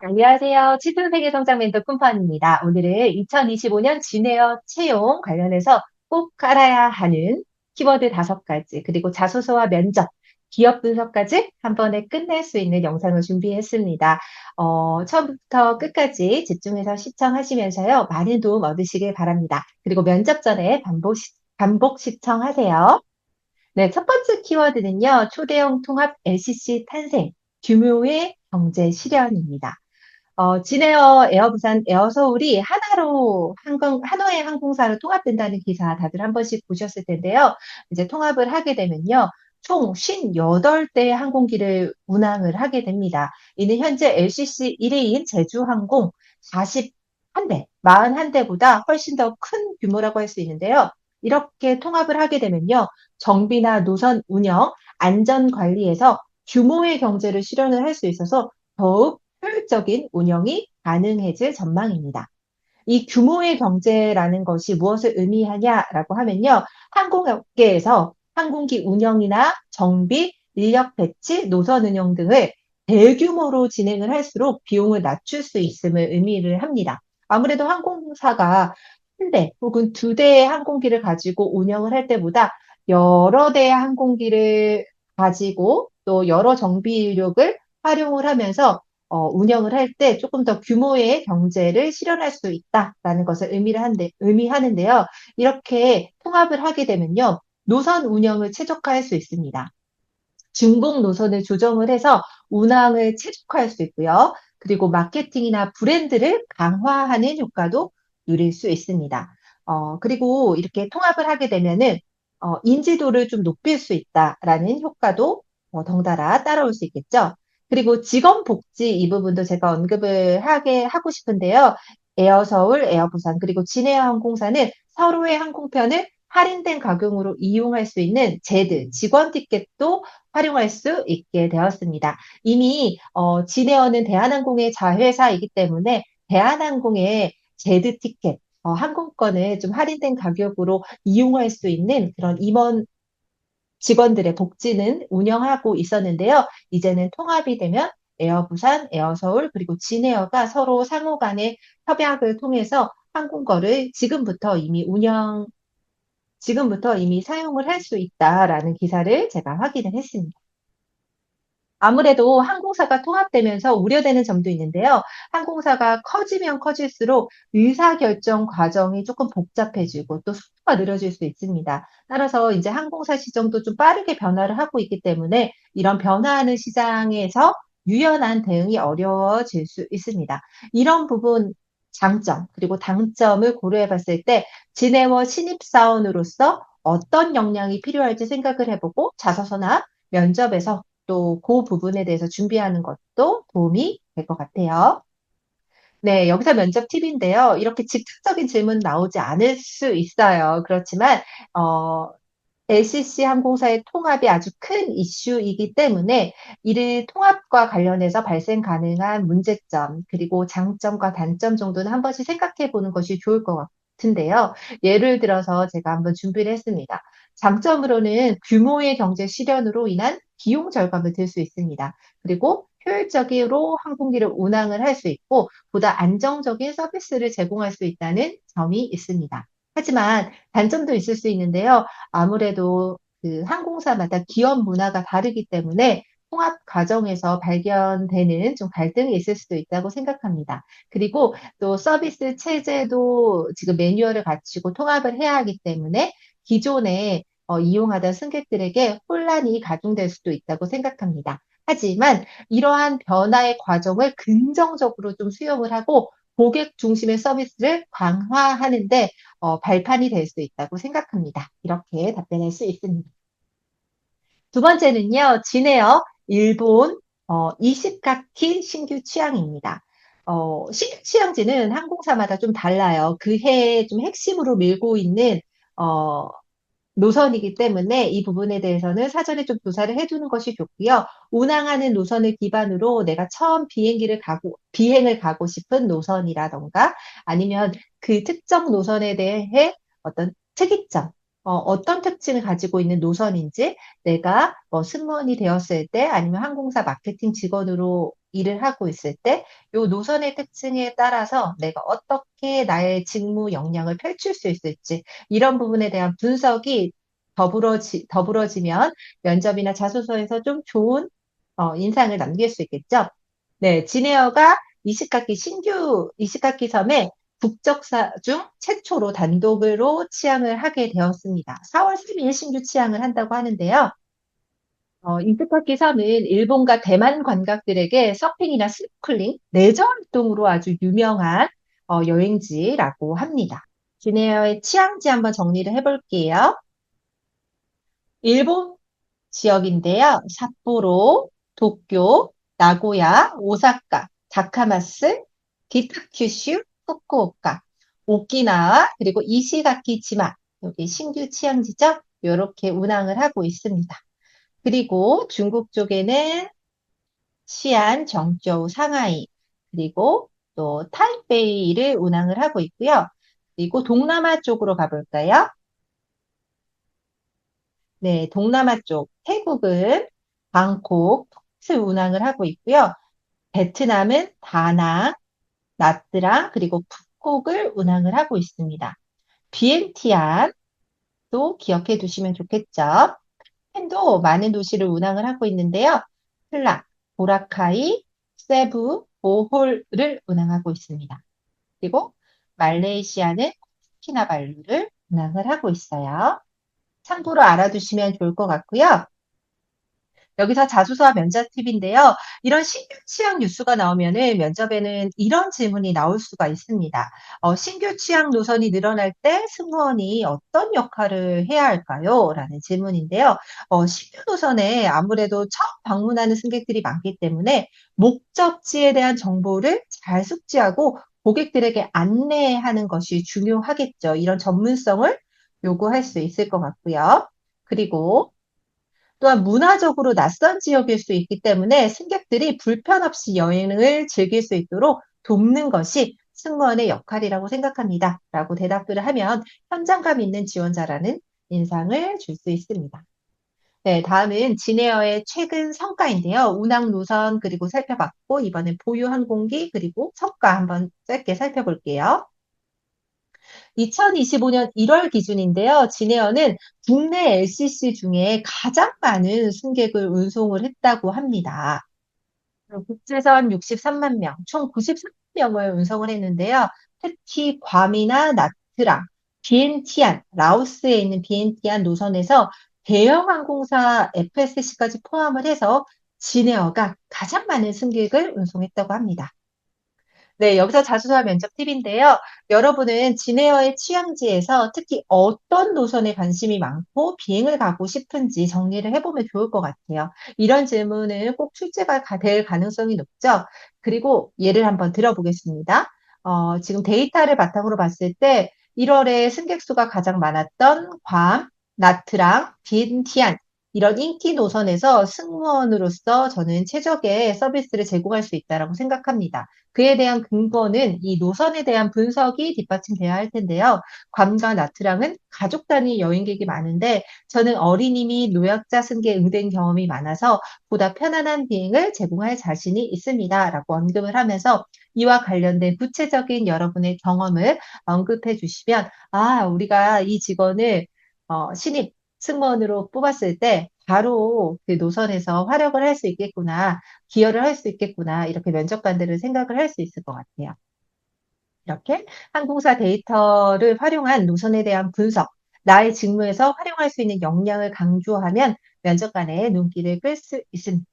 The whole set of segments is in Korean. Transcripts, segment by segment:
안녕하세요. 치튼 세계 성장 멘토 꿈판입니다. 오늘은 2025년 진에어 채용 관련해서 꼭 알아야 하는 키워드 다섯 가지, 그리고 자소서와 면접, 기업 분석까지 한 번에 끝낼 수 있는 영상을 준비했습니다. 어, 처음부터 끝까지 집중해서 시청하시면서요, 많은 도움 얻으시길 바랍니다. 그리고 면접 전에 반복, 시- 반복 시청하세요. 네, 첫 번째 키워드는요, 초대형 통합 LCC 탄생, 규모의 경제 실현입니다. 어, 진에어 에어부산 에어서울이 하나로 항공, 하나의 항공사로 통합된다는 기사 다들 한 번씩 보셨을 텐데요. 이제 통합을 하게 되면요. 총 58대 항공기를 운항을 하게 됩니다. 이는 현재 LCC 1위인 제주항공 41대, 41대보다 훨씬 더 큰 규모라고 할 수 있는데요. 이렇게 통합을 하게 되면요. 정비나 노선 운영, 안전 관리에서 규모의 경제를 실현을 할 수 있어서 더욱 효율적인 운영이 가능해질 전망입니다. 이 규모의 경제라는 것이 무엇을 의미하냐라고 하면요. 항공업계에서 항공기 운영이나 정비, 인력 배치, 노선 운영 등을 대규모로 진행을 할수록 비용을 낮출 수 있음을 의미를 합니다. 아무래도 항공사가 한 대 혹은 두 대의 항공기를 가지고 운영을 할 때보다 여러 대의 항공기를 가지고 또 여러 정비 인력을 활용을 하면서 어, 운영을 할 때 조금 더 규모의 경제를 실현할 수 있다라는 것을 의미를 한데, 의미하는데요. 이렇게 통합을 하게 되면요. 노선 운영을 최적화할 수 있습니다. 중복 노선을 조정을 해서 운항을 최적화할 수 있고요. 그리고 마케팅이나 브랜드를 강화하는 효과도 누릴 수 있습니다. 어, 그리고 이렇게 통합을 하게 되면은 어, 인지도를 좀 높일 수 있다라는 효과도 어, 덩달아 따라올 수 있겠죠. 그리고 직원 복지 이 부분도 제가 언급을 하게 하고 싶은데요. 에어 서울, 에어 부산, 그리고 진에어 항공사는 서로의 항공편을 할인된 가격으로 이용할 수 있는 제드, 직원 티켓도 활용할 수 있게 되었습니다. 이미 어, 진에어는 대한항공의 자회사이기 때문에 대한항공의 제드 티켓, 어, 항공권을 좀 할인된 가격으로 이용할 수 있는 그런 임원 직원들의 복지는 운영하고 있었는데요. 이제는 통합이 되면 에어 부산, 에어 서울, 그리고 진에어가 서로 상호 간의 협약을 통해서 항공거를 지금부터 이미 운영, 지금부터 이미 사용을 할 수 있다라는 기사를 제가 확인을 했습니다. 아무래도 항공사가 통합되면서 우려되는 점도 있는데요. 항공사가 커지면 커질수록 의사결정 과정이 조금 복잡해지고 또 속도가 느려질 수 있습니다. 따라서 이제 항공사 시장도 좀 빠르게 변화를 하고 있기 때문에 이런 변화하는 시장에서 유연한 대응이 어려워질 수 있습니다. 이런 부분 장점 그리고 단점을 고려해 봤을 때 진에워 신입사원으로서 어떤 역량이 필요할지 생각을 해보고 자소서나 면접에서 또 그 부분에 대해서 준비하는 것도 도움이 될 것 같아요. 네, 여기서 면접 팁인데요. 이렇게 직접적인 질문 나오지 않을 수 있어요. 그렇지만, 어, LCC 항공사의 통합이 아주 큰 이슈이기 때문에 이를 통합과 관련해서 발생 가능한 문제점, 그리고 장점과 단점 정도는 한 번씩 생각해 보는 것이 좋을 것 같은데요. 예를 들어서 제가 한번 준비를 했습니다. 장점으로는 규모의 경제 실현으로 인한 비용 절감을 들 수 있습니다. 그리고 효율적으로 항공기를 운항을 할 수 있고 보다 안정적인 서비스를 제공할 수 있다는 점이 있습니다. 하지만 단점도 있을 수 있는데요. 아무래도 그 항공사마다 기업 문화가 다르기 때문에 통합 과정에서 발견되는 좀 갈등이 있을 수도 있다고 생각합니다. 그리고 또 서비스 체제도 지금 매뉴얼을 갖추고 통합을 해야 하기 때문에 기존에 어, 이용하던 승객들에게 혼란이 가중될 수도 있다고 생각합니다. 하지만 이러한 변화의 과정을 긍정적으로 좀 수용을 하고 고객 중심의 서비스를 강화하는데 어, 발판이 될 수 있다고 생각합니다. 이렇게 답변할 수 있습니다. 두 번째는요, 진에어 일본 어, 20가키 신규 취향입니다. 어, 신규 취향지는 항공사마다 좀 달라요. 그 해에 좀 핵심으로 밀고 있는 어, 노선이기 때문에 이 부분에 대해서는 사전에 좀 조사를 해두는 것이 좋고요. 운항하는 노선을 기반으로 내가 처음 비행기를 가고, 비행을 가고 싶은 노선이라던가 아니면 그 특정 노선에 대해 어떤 특이점, 어, 어떤 특징을 가지고 있는 노선인지 내가 뭐 승무원이 되었을 때 아니면 항공사 마케팅 직원으로 일을 하고 있을 때 요 노선의 특징에 따라서 내가 어떻게 나의 직무 역량을 펼칠 수 있을지 이런 부분에 대한 분석이 더불어지, 더불어지면 면접이나 자소서에서 좀 좋은 어, 인상을 남길 수 있겠죠. 네, 진에어가 이시카키 신규 이시카키 섬에 국적사 중 최초로 단독으로 취항을 하게 되었습니다. 4월 3일 신규 취항을 한다고 하는데요. 어, 이스카키 섬은 일본과 대만 관광객들에게 서핑이나 스노클링, 레저 활동으로 아주 유명한 어, 여행지라고 합니다. 진에어의 취향지 한번 정리를 해볼게요. 일본 지역인데요. 삿포로, 도쿄, 나고야, 오사카, 다카마스, 기타큐슈, 후쿠오카, 오키나와, 그리고 이시가키지마, 여기 신규 취향지죠? 이렇게 운항을 하고 있습니다. 그리고 중국 쪽에는 시안, 정저우, 상하이, 그리고 또 타이베이를 운항을 하고 있고요. 그리고 동남아 쪽으로 가볼까요? 네, 동남아 쪽 태국은 방콕, 푸켓을 운항을 하고 있고요. 베트남은 다낭, 나트랑 그리고 푸콕을 운항을 하고 있습니다. 비엔티안도 기억해 두시면 좋겠죠. 펜도 많은 도시를 운항을 하고 있는데요. 플라, 보라카이, 세부, 보홀을 운항하고 있습니다. 그리고 말레이시아는 키나발루를 운항을 하고 있어요. 참고로 알아두시면 좋을 것 같고요. 여기서 자소서와 면접 팁인데요. 이런 신규 취향 뉴스가 나오면은 면접에는 이런 질문이 나올 수가 있습니다. 어, 신규 취향 노선이 늘어날 때 승무원이 어떤 역할을 해야 할까요? 라는 질문인데요. 어, 신규 노선에 아무래도 처음 방문하는 승객들이 많기 때문에 목적지에 대한 정보를 잘 숙지하고 고객들에게 안내하는 것이 중요하겠죠. 이런 전문성을 요구할 수 있을 것 같고요. 그리고 또한 문화적으로 낯선 지역일 수 있기 때문에 승객들이 불편 없이 여행을 즐길 수 있도록 돕는 것이 승무원의 역할이라고 생각합니다. 라고 대답을 하면 현장감 있는 지원자라는 인상을 줄 수 있습니다. 네, 다음은 진에어의 최근 성과인데요. 운항 노선 그리고 살펴봤고 이번엔 보유 항공기 그리고 성과 한번 짧게 살펴볼게요. 2025년 1월 기준인데요. 진에어는 국내 LCC 중에 가장 많은 승객을 운송을 했다고 합니다. 국제선 63만 명, 총 93명을 운송을 했는데요. 특히 괌이나 나트랑, 비엔티안, 라오스에 있는 비엔티안 노선에서 대형 항공사 FSC까지 포함을 해서 진에어가 가장 많은 승객을 운송했다고 합니다. 네, 여기서 자소서 면접 팁인데요. 여러분은 진에어의 취향지에서 특히 어떤 노선에 관심이 많고 비행을 가고 싶은지 정리를 해보면 좋을 것 같아요. 이런 질문은 꼭 출제가 될 가능성이 높죠. 그리고 예를 한번 들어보겠습니다. 어, 지금 데이터를 바탕으로 봤을 때 1월에 승객 수가 가장 많았던 괌, 나트랑, 빈티안 이런 인기 노선에서 승무원으로서 저는 최적의 서비스를 제공할 수 있다고 생각합니다. 그에 대한 근거는 이 노선에 대한 분석이 뒷받침돼야 할 텐데요. 괌과 나트랑은 가족 단위 여행객이 많은데 저는 어린이 및 노약자 승객 응대 경험이 많아서 보다 편안한 비행을 제공할 자신이 있습니다. 라고 언급을 하면서 이와 관련된 구체적인 여러분의 경험을 언급해 주시면 아, 우리가 이 직원을 어, 신입 승무원으로 뽑았을 때 바로 그 노선에서 활약을 할 수 있겠구나, 기여를 할 수 있겠구나, 이렇게 면접관들은 생각을 할 수 있을 것 같아요. 이렇게 항공사 데이터를 활용한 노선에 대한 분석, 나의 직무에서 활용할 수 있는 역량을 강조하면 면접관의 눈길을 끌 수 있습니다.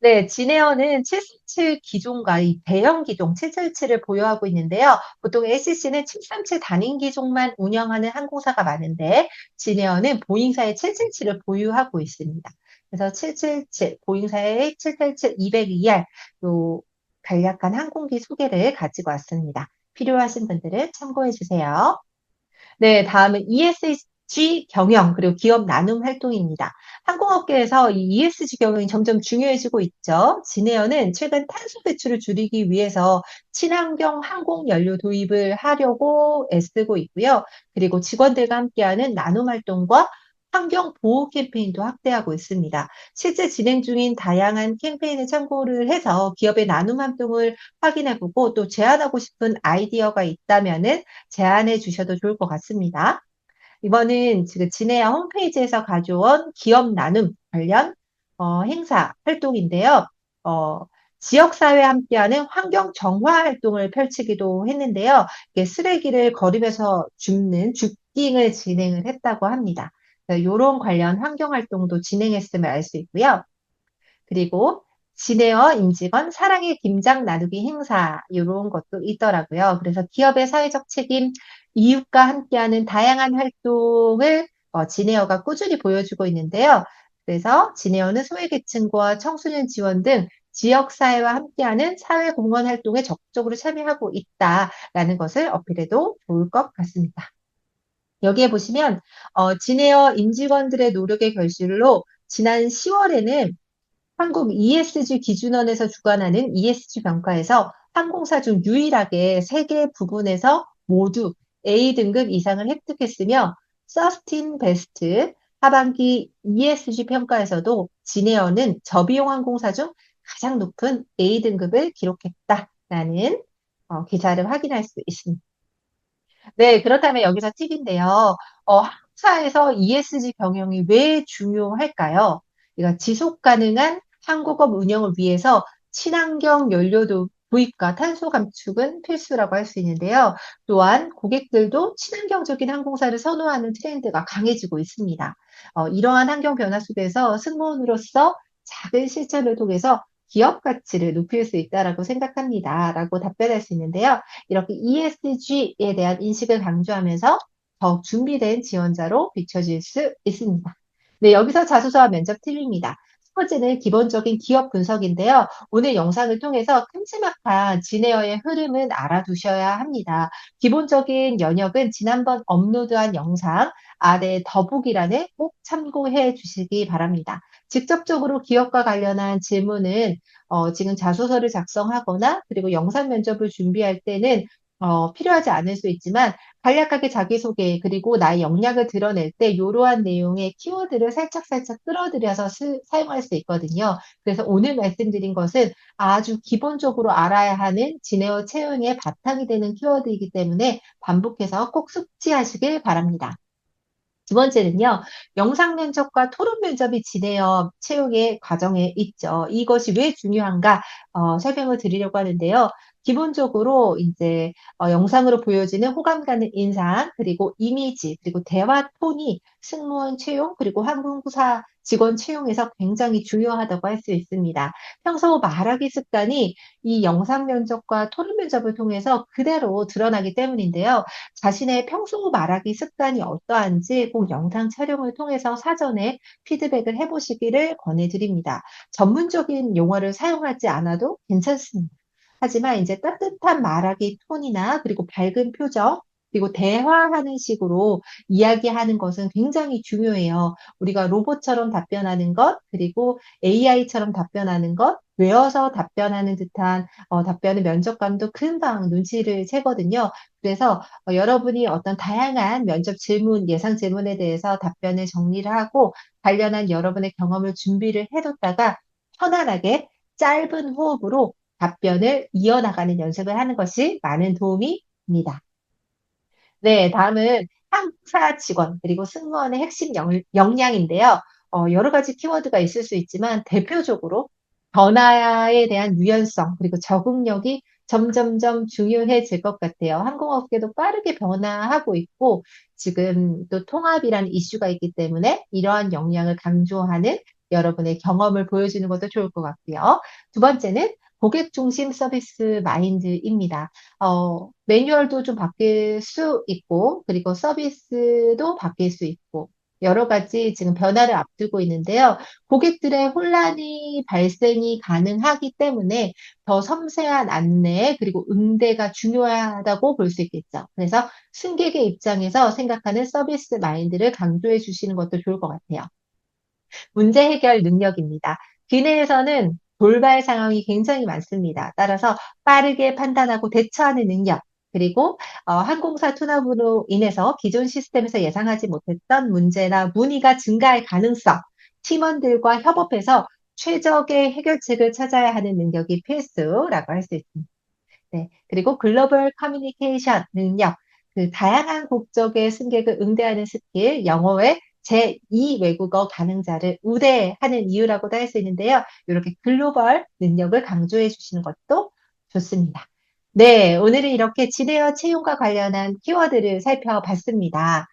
네, 진에어는 737 기종과 이 대형 기종 777을 보유하고 있는데요. 보통 LCC는 737 단임 기종만 운영하는 항공사가 많은데 진에어는 보잉사의 777을 보유하고 있습니다. 그래서 777, 보잉사의 777-202R 요 간략한 항공기 소개를 가지고 왔습니다. 필요하신 분들은 참고해 주세요. 네, 다음은 G 경영 그리고 기업 나눔 활동입니다. 항공업계에서 이 ESG 경영이 점점 중요해지고 있죠. 진에어는 최근 탄소 배출을 줄이기 위해서 친환경 항공 연료 도입을 하려고 애쓰고 있고요. 그리고 직원들과 함께하는 나눔 활동과 환경 보호 캠페인도 확대하고 있습니다. 실제 진행 중인 다양한 캠페인을 참고를 해서 기업의 나눔 활동을 확인해보고 또 제안하고 싶은 아이디어가 있다면은 제안해 주셔도 좋을 것 같습니다. 이번은 지금 진해야 홈페이지에서 가져온 기업 나눔 관련 어, 행사 활동인데요. 어, 지역사회 함께하는 환경 정화 활동을 펼치기도 했는데요. 쓰레기를 거리면서 줍는 줍깅을 진행을 했다고 합니다. 이런 관련 환경 활동도 진행했음을 알 수 있고요. 그리고 진에어 임직원 사랑의 김장 나누기 행사 이런 것도 있더라고요. 그래서 기업의 사회적 책임, 이웃과 함께하는 다양한 활동을 어, 진에어가 꾸준히 보여주고 있는데요. 그래서 진에어는 소외계층과 청소년 지원 등 지역사회와 함께하는 사회공헌 활동에 적극적으로 참여하고 있다라는 것을 어필해도 좋을 것 같습니다. 여기에 보시면 어, 진에어 임직원들의 노력의 결실로 지난 10월에는 한국 ESG 기준원에서 주관하는 ESG 평가에서 항공사 중 유일하게 세 개 부분에서 모두 A 등급 이상을 획득했으며 서스틴 베스트 하반기 ESG 평가에서도 진에어는 저비용 항공사 중 가장 높은 A 등급을 기록했다라는 어, 기사를 확인할 수 있습니다. 네, 그렇다면 여기서 팁인데요. 어, 항사에서 ESG 경영이 왜 중요할까요? 그러니까 지속 가능한 항공업 운영을 위해서 친환경 연료도 도입과 탄소 감축은 필수라고 할 수 있는데요. 또한 고객들도 친환경적인 항공사를 선호하는 트렌드가 강해지고 있습니다. 어, 이러한 환경 변화 속에서 승무원으로서 작은 실천을 통해서 기업 가치를 높일 수 있다라고 생각합니다. 라고 답변할 수 있는데요. 이렇게 ESG에 대한 인식을 강조하면서 더욱 준비된 지원자로 비춰질 수 있습니다. 네, 여기서 자소서와 면접 팁입니다. 첫 번째는 기본적인 기업 분석인데요. 오늘 영상을 통해서 큼지막한 진에어의 흐름은 알아두셔야 합니다. 기본적인 연역은 지난번 업로드한 영상 아래 더보기란에 꼭 참고해 주시기 바랍니다. 직접적으로 기업과 관련한 질문은 어, 지금 자소서를 작성하거나 그리고 영상 면접을 준비할 때는 어, 필요하지 않을 수 있지만 간략하게 자기소개 그리고 나의 역량을 드러낼 때 이러한 내용의 키워드를 살짝살짝 끌어들여서 스, 사용할 수 있거든요. 그래서 오늘 말씀드린 것은 아주 기본적으로 알아야 하는 진에어 채용의 바탕이 되는 키워드이기 때문에 반복해서 꼭 숙지하시길 바랍니다. 두 번째는요, 영상 면접과 토론 면접이 진행어 채용의 과정에 있죠. 이것이 왜 중요한가 어, 설명을 드리려고 하는데요. 기본적으로 이제 어, 영상으로 보여지는 호감 가는 인상, 그리고 이미지, 그리고 대화 톤이 승무원 채용, 그리고 항공사 직원 채용에서 굉장히 중요하다고 할 수 있습니다. 평소 말하기 습관이 이 영상 면접과 토론 면접을 통해서 그대로 드러나기 때문인데요. 자신의 평소 말하기 습관이 어떠한지 꼭 영상 촬영을 통해서 사전에 피드백을 해보시기를 권해드립니다. 전문적인 용어를 사용하지 않아도 괜찮습니다. 하지만 이제 따뜻한 말하기 톤이나 그리고 밝은 표정, 그리고 대화하는 식으로 이야기하는 것은 굉장히 중요해요. 우리가 로봇처럼 답변하는 것, 그리고 AI처럼 답변하는 것, 외워서 답변하는 듯한 어, 답변의 면접관도 금방 눈치를 채거든요. 그래서 어, 여러분이 어떤 다양한 면접 질문, 예상 질문에 대해서 답변을 정리를 하고 관련한 여러분의 경험을 준비를 해뒀다가 편안하게 짧은 호흡으로 답변을 이어나가는 연습을 하는 것이 많은 도움이 됩니다. 네, 다음은 항사 직원 그리고 승무원의 핵심 역, 역량인데요. 어, 여러 가지 키워드가 있을 수 있지만 대표적으로 변화에 대한 유연성 그리고 적응력이 점점점 중요해질 것 같아요. 항공업계도 빠르게 변화하고 있고 지금 또 통합이라는 이슈가 있기 때문에 이러한 역량을 강조하는 여러분의 경험을 보여주는 것도 좋을 것 같고요. 두 번째는 고객 중심 서비스 마인드입니다. 어, 매뉴얼도 좀 바뀔 수 있고, 그리고 서비스도 바뀔 수 있고, 여러 가지 지금 변화를 앞두고 있는데요. 고객들의 혼란이 발생이 가능하기 때문에 더 섬세한 안내 그리고 응대가 중요하다고 볼 수 있겠죠. 그래서 승객의 입장에서 생각하는 서비스 마인드를 강조해 주시는 것도 좋을 것 같아요. 문제 해결 능력입니다. 기내에서는 돌발 상황이 굉장히 많습니다. 따라서 빠르게 판단하고 대처하는 능력, 그리고 어, 항공사 투납으로 인해서 기존 시스템에서 예상하지 못했던 문제나 문의가 증가할 가능성, 팀원들과 협업해서 최적의 해결책을 찾아야 하는 능력이 필수라고 할 수 있습니다. 네. 그리고 글로벌 커뮤니케이션 능력, 그 다양한 국적의 승객을 응대하는 스킬, 영어의 제2 외국어 가능자를 우대하는 이유라고도 할 수 있는데요. 이렇게 글로벌 능력을 강조해 주시는 것도 좋습니다. 네, 오늘은 이렇게 진에어 채용과 관련한 키워드를 살펴봤습니다.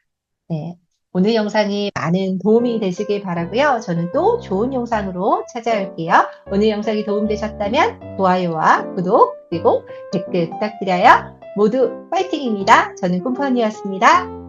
네, 오늘 영상이 많은 도움이 되시길 바라고요. 저는 또 좋은 영상으로 찾아올게요. 오늘 영상이 도움되셨다면 좋아요와 구독 그리고 댓글 부탁드려요. 모두 파이팅입니다. 저는 꿈펀이었습니다.